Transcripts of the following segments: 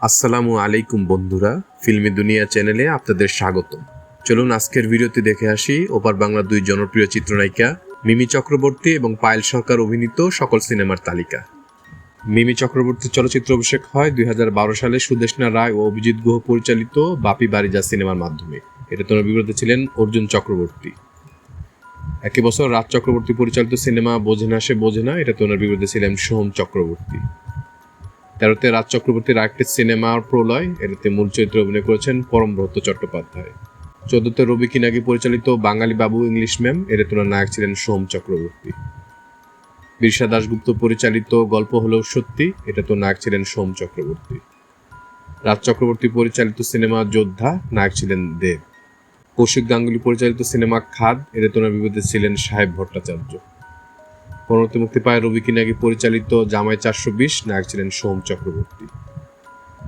আসসালামু আলাইকুম বন্ধুরা, ফিল্মি দুনিয়া চ্যানেলে আপনাদের স্বাগত চলুন আজকের ভিডিওতে দেখে আসি ওপার বাংলার দুই জনপ্রিয় চিত্রনায়িকা মিমি চক্রবর্তী এবং পায়েল সরকার অভিনীত সকল সিনেমার তালিকা। মিমি চক্রবর্তীর চলচ্চিত্র অভিষেক হয় দুই হাজার বারো সালে সুদেষ্ণা রায় ও অভিজিৎ গুহ পরিচালিত বাপি বারিজা সিনেমার মাধ্যমে। এটা তোনার বিপরীতে ছিলেন অর্জুন চক্রবর্তী। একই বছর রাজ চক্রবর্তী পরিচালিত সিনেমা বোঝে না সে বোঝে না এটা তোনার বিপরীতে ছিলেন সোহম চক্রবর্তী। তেরোতে রাজ চক্রবর্তীর আরেকটি সিনেমার প্রলয়, এটাতে মূল চরিত্রে অভিনয় করেছেন পরমব্রত চট্টোপাধ্যায়। চোদ্দতে রবি কিনাগি পরিচালিত বাঙালি বাবু ইংলিশ ম্যাম, এর তোনার নায়ক ছিলেন সোম চক্রবর্তী। বিরসা দাশগুপ্ত পরিচালিত গল্প হলেও সত্যি এটা তো নায়ক ছিলেন সোম চক্রবর্তী। রাজ চক্রবর্তী পরিচালিত সিনেমা যোদ্ধা, নায়ক ছিলেন দেব। কৌশিক গাঙ্গুলি পরিচালিত সিনেমা খাদ, এর তোনার বিপদে ছিলেন সাহেব ভট্টাচার্য। পরবর্তী মুক্তি পায় রবি কিনাগি পরিচালিত জামাই চারশো বিশ নায়ক ছিলেন সোম চক্রবর্তী।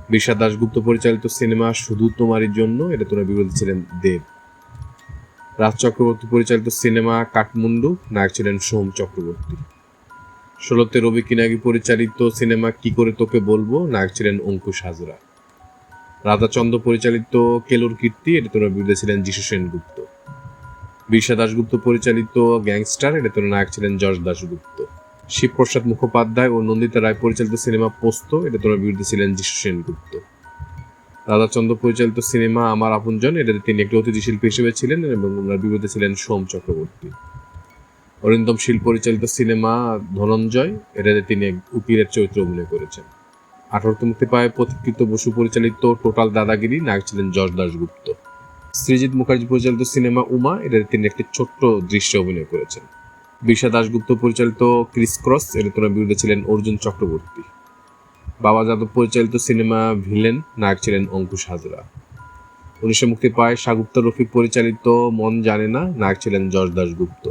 বিশা দাশগুপ্ত পরিচালিত সিনেমা শুধু তোমারই জন্য, এটা তোনার বিরোধী ছিলেন দেব। রাজ চক্রবর্তী পরিচালিত সিনেমা কাঠমুন্ডু নায়ক ছিলেন সোম চক্রবর্তী। ষোলোতে রবি কিনাগি পরিচালিত সিনেমা কি করে তোকে বলব, নায়ক ছিলেন অঙ্কুশ হাজরা। রাধাচন্দ্র পরিচালিত কেলোর কীর্তি, এটা তোনার বিরুদ্ধে ছিলেন যিশু সেনগুপ্ত। বিরসা দাশগুপ্ত পরিচালিত গ্যাংস্টার এটা তোর নায়ক ছিলেন যশ দাশগুপ্ত। শিবপ্রসাদ মুখোপাধ্যায় ও নন্দিতা রায় পরিচালিত সিনেমা পোস্ত এটা তোর বিরুদ্ধে ছিলেন যিশু সেনগুপ্ত। রাধাচন্দ্র পরিচালিত সিনেমা আমার আপনজন এটাতে তিনি একটি অতিথি শিল্পী হিসেবে ছিলেন এবং ওনার বিরুদ্ধে ছিলেন সোম চক্রবর্তী। অরিন্দম শীল পরিচালিত সিনেমা ধনঞ্জয় এটাতে তিনি এক উকিলের চরিত্রে অভিনয় করেছেন। আঠারোতে মুক্তি পায় পথিকৃত বসু পরিচালিত টোটাল দাদাগিরি, নায়ক ছিলেন যশ দাশগুপ্ত। সৃজিৎ মুখার্জি পরিচালিত সিনেমা উমা এটাতে তিনি একটি ছোট্ট দৃশ্যে অভিনয় করেছেন। বিশা দাশগুপ্ত পরিচালিত ক্রিস ক্রস তোনার বিরুদ্ধে ছিলেন অর্জুন চক্রবর্তী। বাবা যাদব পরিচালিত সিনেমা ভিলেন, নায়ক ছিলেন অঙ্কুশ হাজরা। উনিশে মুক্তি পায় শাগুপ্তা রফিক পরিচালিত মন জানে না, নায়ক ছিলেন যশ দাশগুপ্ত।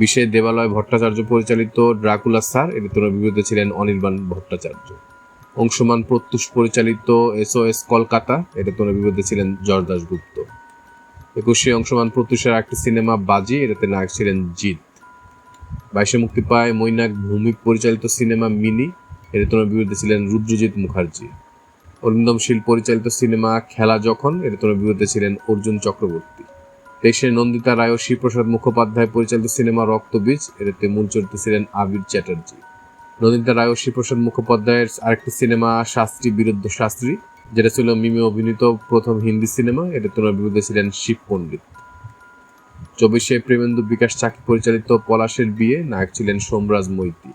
বিশে দেবালয় ভট্টাচার্য পরিচালিত ড্রাকুলা স্যার তোনার বিরুদ্ধে ছিলেন অনির্বাণ ভট্টাচার্য। অংশমান প্রত্যুষ পরিচালিত এসওএস কলকাতা, এটা তোনার বিরুদ্ধে ছিলেন জর্জ দাশগুপ্ত। একুশে অংশমান প্রত্যুষের একটি সিনেমা, বাজি, এটাতে নায়ক ছিলেন জিৎ। বাইশে মুক্তি পায় মৈনাক ভূমিক পরিচালিত সিনেমা মিনি এটা তোনার বিরুদ্ধে ছিলেন রুদ্রজিৎ মুখার্জি। অরিন্দম শীল পরিচালিত সিনেমা খেলা যখন এটা তোনার বিরুদ্ধে ছিলেন অর্জুন চক্রবর্তী। তেইশে নন্দিতা রায় ও শিবপ্রসাদ মুখোপাধ্যায় পরিচালিত সিনেমা রক্তবীজ, এটাতে মূল চরিত্রে ছিলেন আবির চ্যাটার্জি। নন্দিতা রায় ও শিবপ্রসাদ মুখোপাধ্যায়ের আরেকটি সিনেমা, শাস্ত্রী বিরুদ্ধ শাস্ত্রী, যেটা ছিল মিমি অভিনীত প্রথম হিন্দি সিনেমা। এটা তোনার বিরুদ্ধে ছিলেন শিব পণ্ডিত। চব্বিশে প্রেমেন্দু বিকাশ চাকি পরিচালিত পলাশের বিয়ে, নায়ক ছিলেন সোমরাজ মৈতি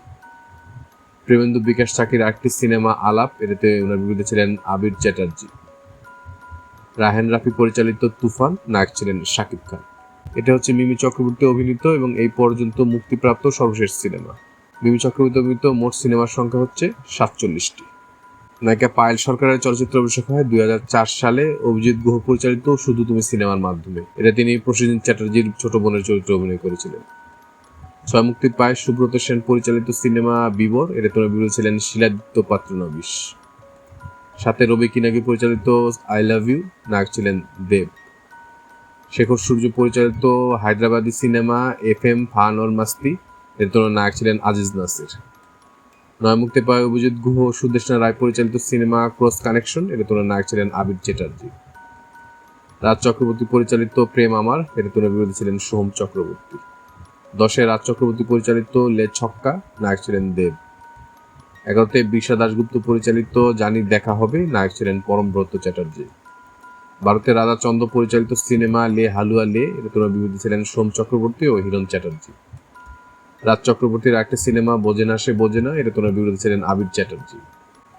প্রেমেন্দু বিকাশ চাকির আরেকটি সিনেমা, আলাপ, এটাতে ওনার বিরুদ্ধে ছিলেন আবির চ্যাটার্জি। রাহেন রাফি পরিচালিত তুফান, নায়ক ছিলেন শাকিব খান। এটা হচ্ছে মিমি চক্রবর্তী অভিনীত এবং এই পর্যন্ত মুক্তিপ্রাপ্ত সর্বশেষ সিনেমা। মিমি চক্রবর্তী অভিনীত মোট সিনেমার সংখ্যা হচ্ছে সাতচল্লিশটি। নায়িকা পায়েল সরকারের চলচ্চিত্র অভিষেক হয় দু হাজার চার সালে। অভিজিৎ গুহ পরিচালিত শুধু তুমি সিনেমার মাধ্যমে। এটা তিনি প্রসেনজিৎ চ্যাটার্জির ছোট বোনের চরিত্রে অভিনয় করেছিলেন। ছয় মুক্তি পায় সুব্রত সেন পরিচালিত সিনেমা বিবর। এটা তোমার বিরোধী ছিলেন শিলাদিত্য পাত্র নবিশ। সাথে রবি কিনাগি পরিচালিত আই লাভ ইউ, নায়ক ছিলেন দেব। শেখর সূর্য পরিচালিত Hyderabadi cinema F M fun aur masti. এর তুলনায় নায়ক ছিলেন আজিজ নাসির। নয় মুক্তি পায় অভিজিৎ গুহ সুদেষ্ণা রায় পরিচালিত সিনেমা ক্রস কানেকশন, এর তুলনায় নায়ক ছিলেন আবির চ্যাটার্জি। রাজ চক্রবর্তী পরিচালিত প্রেম আমার, এর তুলনায় বিরোধী ছিলেন সোহম চক্রবর্তী। দশে রাজ চক্রবর্তী পরিচালিত লে ছক্কা, নায়ক ছিলেন দেব। এগারোতে বিশা দাশগুপ্ত পরিচালিত জানি দেখা হবে, নায়ক ছিলেন পরমব্রত চ্যাটার্জি। ভারতের রাজা চন্দ্র পরিচালিত সিনেমা লে হালুয়া লে, এর তুলনায় বিরোধী ছিলেন সোম চক্রবর্তী ও হিরণ চ্যাটার্জি। রাজ চক্রবর্তীর একটা সিনেমা, বোঝে না সে বোঝে না এটা তোনার বিরুদ্ধে ছিলেন আবির চ্যাটার্জি।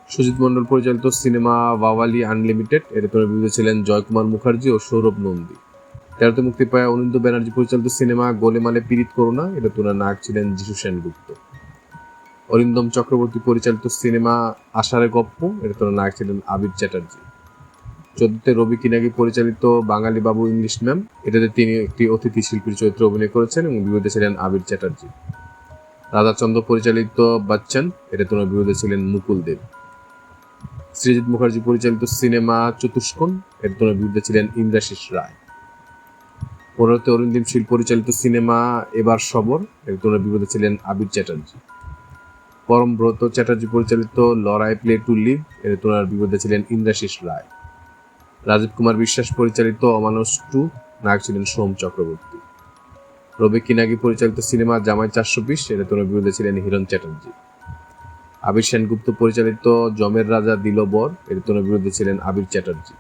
সুজিত মন্ডল পরিচালিত সিনেমা বাওয়ালি আনলিমিটেড এর তোনার বিরুদ্ধে ছিলেন জয়কুমার মুখার্জি ও সৌরভ নন্দী। তেরোতে মুক্তি পায় অনিন্দ ব্যানার্জি পরিচালিত সিনেমা গোলেমালে পীড়িত করোনা এটা তোনার নায়ক ছিলেন যিশু সেনগুপ্ত। অরিন্দম চক্রবর্তী পরিচালিত সিনেমা আষাঢ়ে গপ্প এটা তোনার নায়ক ছিলেন আবির চ্যাটার্জি। চোদ্দতে রবি কিনাগি পরিচালিত বাঙালি বাবু ইংলিশ ম্যাম, এটাতে তিনি একটি অতিথি শিল্পীর চরিত্রে অভিনয় করেছেন এবং বিরুদ্ধে ছিলেন আবির চ্যাটার্জি। রাধাচন্দ্র পরিচালিত বাচ্চান এটা তোমার বিরুদ্ধে ছিলেন মুকুল দেব। সৃজিৎ মুখার্জি পরিচালিত সিনেমা চতুষ্কোণ এর তোমার বিরুদ্ধে ছিলেন ইন্দ্রাশিস রায়। পনেরোতে অরিন্দিম শীল পরিচালিত সিনেমা এবার সবর এর তোমার বিরুদ্ধে ছিলেন আবির চ্যাটার্জি। পরমব্রত চ্যাটার্জি পরিচালিত লড়াই প্লে টু লিভ এর তোনার বিপদে ছিলেন ইন্দ্রাশিস রায়। রাজীব কুমার বিশ্বাস পরিচালিত অমানস টু নায়ক ছিলেন সোম চক্রবর্তী। রবি কিনাগি পরিচালিত সিনেমা জামাই চারশো বিশ, এর বিরুদ্ধে ছিলেন হিরণ চ্যাটার্জি। আবির সেনগুপ্ত পরিচালিত জমের রাজা দিল বর এর বিরুদ্ধে ছিলেন আবির চ্যাটার্জি।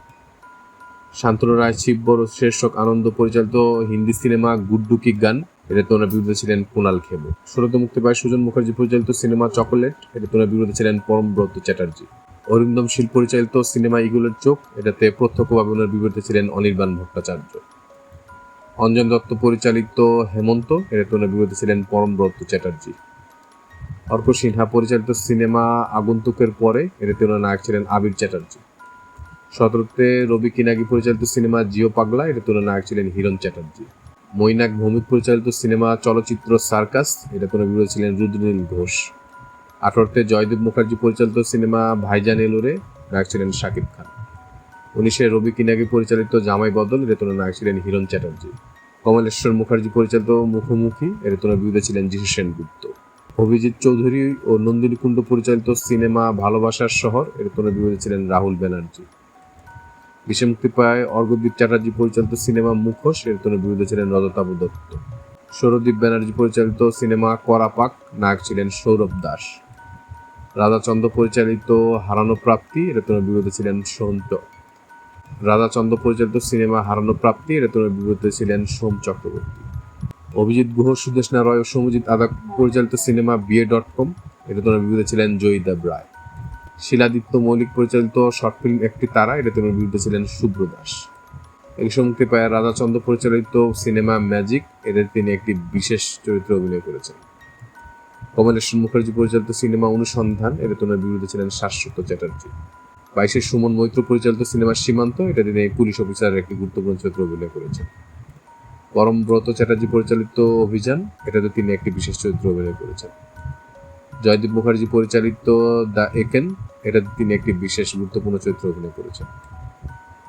শান্তনু রায় শিববর ও শীর্ষক আনন্দ পরিচালিত হিন্দি সিনেমা গুড্ডু কি গান এতে তোনার বিরুদ্ধে ছিলেন কুণাল খেমু শুরুতে মুক্তি পায় সুজন মুখার্জি পরিচালিত সিনেমা চকোলেট এতে তোনার বিরুদ্ধে ছিলেন পরমব্রত চ্যাটার্জি। অরিন্দম শীল পরিচালিত সিনেমা ইগুলের চোখ, এটাতে প্রত্যক্ষভাবে ওনার বিরুদ্ধে ছিলেন অনির্বাণ ভট্টাচার্য। অঞ্জন দত্ত পরিচালিত হেমন্ত, এটাতে ওনার বিরুদ্ধে ছিলেন পরমব্রত চ্যাটার্জি। অর্ক সিনহা পরিচালিত সিনেমা আগন্তুকের পরে, এটাতে ওনার নায়ক ছিলেন আবির চ্যাটার্জি। সতেরোতে রবি কিনাগি পরিচালিত সিনেমা জিও পাগলা এটা তুলে নায়ক ছিলেন হিরণ চ্যাটার্জি। মৈনাক ভৌমিক পরিচালিত সিনেমা চলচ্চিত্র সার্কাস এটা কোনো বিরোধী ছিলেন রুদ্রনীল ঘোষ। আঠারোতে জয়দেব মুখার্জি পরিচালিত সিনেমা ভাইজান এলোরে নায়ক ছিলেন শাকিব খান। উনিশে রবি কিনাগি পরিচালিত জামাই বদল তুলে নায়ক ছিলেন হিরণ চ্যাটার্জি। কমলেশ্বর মুখার্জি পরিচালিত মুখোমুখি এর তুলে বিরোধী ছিলেন যিশু সেনগুপ্ত অভিজিৎ চৌধুরী ও নন্দিনী কুণ্ড পরিচালিত সিনেমা ভালোবাসার শহর এর তুলে বিরোধী ছিলেন রাহুল ব্যানার্জি। বিশ্বে মুক্তি পায় অর্ঘদীপ চ্যাটার্জি পরিচালিত সিনেমা মুখোশ এর তোর বিরুদ্ধে ছিলেন রজতাবু দত্ত সৌরদীপ ব্যানার্জি পরিচালিত সিনেমা করাপাক, নায়ক ছিলেন সৌরভ দাস। রাধাচন্দ্র পরিচালিত হারানো প্রাপ্তি এর তোর বিরুদ্ধে ছিলেন সোহন্ত রাধাচন্দ্র পরিচালিত সিনেমা হারানো প্রাপ্তি এর তোর বিরুদ্ধে ছিলেন সোম চক্রবর্তী। অভিজিৎ গুহ সুদেশনা রয় ও সমজিৎ আদা পরিচালিত সিনেমা বিয়ে ডট কম এর তোর বিরুদ্ধে ছিলেন জয়ীদেব রায়। শিলাদিত্য মৌলিক পরিচালিত শর্ট ফিল্ম একটি তারা তিনি বিরুদ্ধে ছিলেন শুভ্র দাস। এই মুক্তি পায় রাধাচন্দ্র পরিচালিত সিনেমা ম্যাজিক, এদের তিনি একটি বিশেষ চরিত্রে অভিনয় করেছেন। কমলেশ্বর মুখার্জি পরিচালিত সিনেমা অনুসন্ধান, এতে তোনার বিরুদ্ধে ছিলেন শাশ্বত চ্যাটার্জি। বাইশে সুমন মৈত্র পরিচালিত সিনেমা সীমান্ত, এটা তিনি পুলিশ অফিসারের একটি গুরুত্বপূর্ণ চরিত্র অভিনয় করেছেন। পরমব্রত চ্যাটার্জি পরিচালিত অভিযান, এটাতে তিনি একটি বিশেষ চরিত্রে অভিনয় করেছেন। জয়দীপ মুখার্জি পরিচালিত দ্য একেন, এটাতে তিনি একটি বিশেষ গুরুত্বপূর্ণ চরিত্রে অভিনয় করেছেন।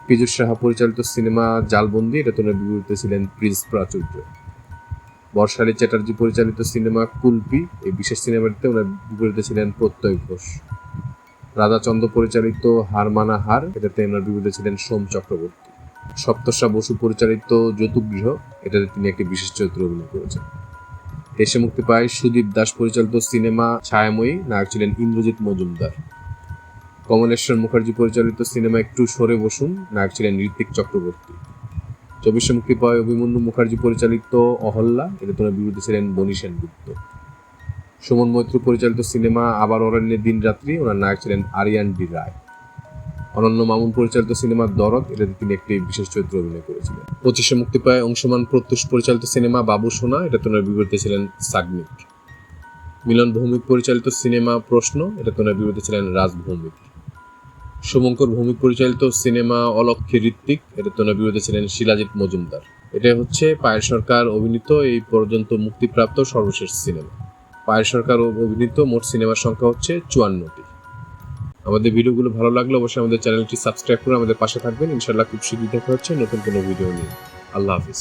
পীযুষ সাহা পরিচালিত সিনেমা জালবন্দি, এটা তোনার বিপরীতে ছিলেন প্রিন্স প্রাচুর্য। বর্ষালী চ্যাটার্জি পরিচালিত সিনেমা কুলপি, এই বিশেষ সিনেমাটিতে ওনার বিপরীতে ছিলেন প্রত্যয় ঘোষ। রাধাচন্দ্র পরিচালিত হার মানা হার, এটাতে ওনার বিপরীতে ছিলেন সোম চক্রবর্তী। সপ্তর্ষা বসু পরিচালিত যৌতুগৃহ এটাতে তিনি একটি বিশেষ চরিত্র অভিনয় করেছেন। দেশে মুক্তি পায় সুদীপ দাস পরিচালিত সিনেমা ছায়াময়ী, নায়ক ছিলেন ইন্দ্রজিৎ মজুমদার। কমলেশ্বর মুখার্জি পরিচালিত সিনেমা একটু সরে বসুন, নায়ক ছিলেন ঋত্বিক চক্রবর্তী। চব্বিশে মুক্তি পায় অভিমন্যু মুখার্জি পরিচালিত অহল্লা এতে তোমার বিরুদ্ধে ছিলেন বনি সেনগুপ্ত। সুমন মৈত্র পরিচালিত সিনেমা আবার অরণ্যের দিন রাত্রি, ওনার নায়ক ছিলেন আরিয়ান ডি রায়। অনন্য মামুন পরিচালিত সিনেমা দরদ, এটাতে তিনি একটি বিশেষ চরিত্র অভিনয় করেছিলেন। পঁচিশে মুক্তি পায় অংশমান প্রত্যুষ পরিচালিত সিনেমা বাবু সোনা, এটা তোনার বিপরীতে ছিলেন সাগমিক মিলন ভৌমিক পরিচালিত সিনেমা প্রশ্ন, এটা তোনার বিপরীতে ছিলেন রাজ ভৌমিক শুভঙ্কর ভৌমিক পরিচালিত সিনেমা অলক্ষী ঋত্বিক এটা তোনার বিরুদ্ধে ছিলেন শিলাজিৎ মজুমদার। এটা হচ্ছে পায়ের সরকার অভিনীত এই পর্যন্ত মুক্তিপ্রাপ্ত সর্বশেষ সিনেমা। পায়ের সরকার অভিনীত মোট সিনেমার সংখ্যা হচ্ছে চুয়ান্নটি। আমাদের ভিডিওগুলো ভালো লাগলে অবশ্যই আমাদের চ্যানেলটি সাবস্ক্রাইব করে আমাদের পাশে থাকবেন। ইনশাল্লাহ খুব শীঘ্রই দেখা হচ্ছে নতুন কোনো ভিডিও নিয়ে। আল্লাহ হাফিজ।